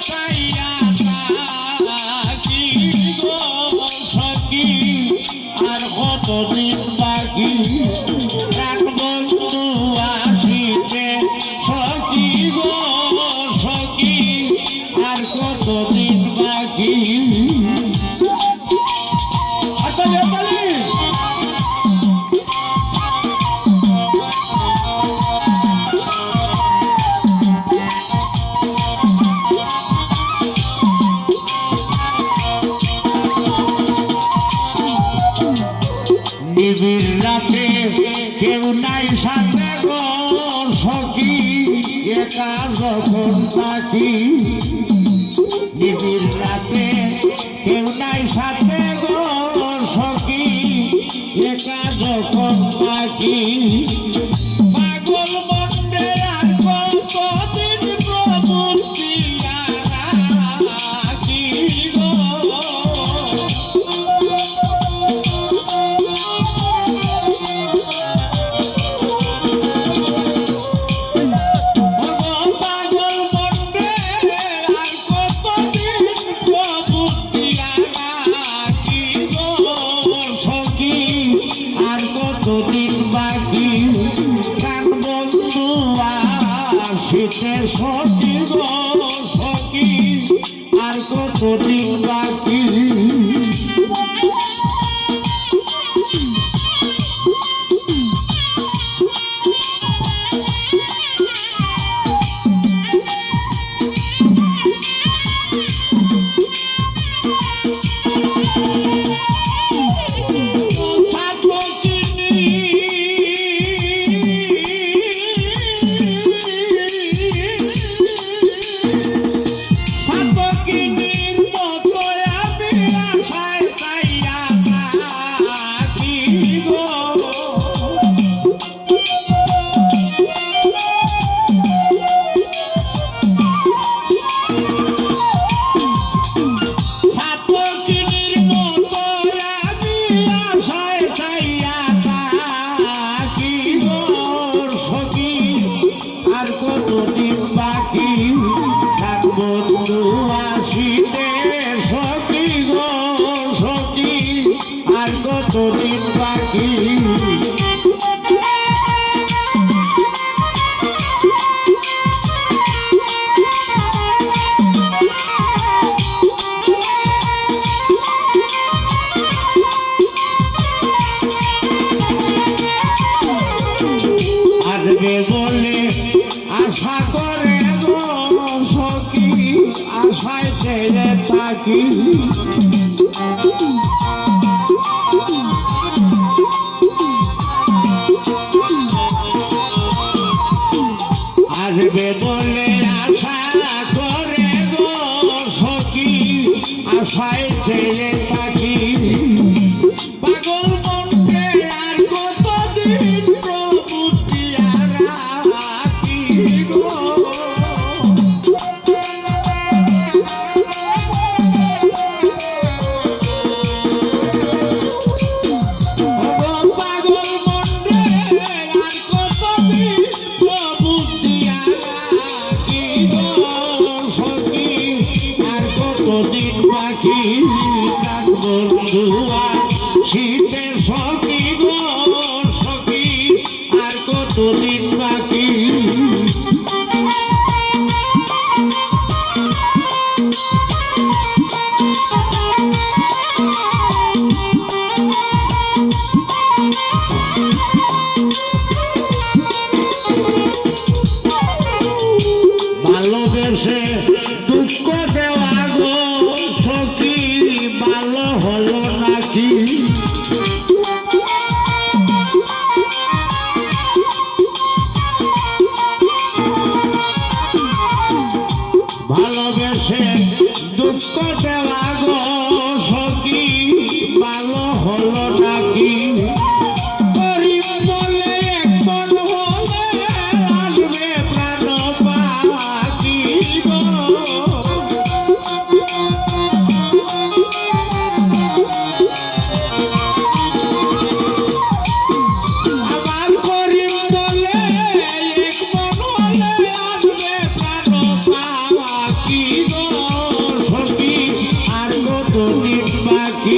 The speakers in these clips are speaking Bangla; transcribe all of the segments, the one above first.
find কেউ নাই সাথে গো সখী একা যখন থাকি নিবির রাতে কেউ নাই সাথে গো সখী একা যখন থাকি সকি গো সখী আর কত দিন আশা করে গো সখী আশায় ছেড়ে থাকি। আসবে বলে আশা করে গো সখী আশায় ছেড়ে থাকি। পাখি বন্ধুয়া শীতের সখী গো সখী আর কতদিন বাকি? ভালোবেসে Coach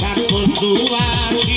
তার বন্ধু আর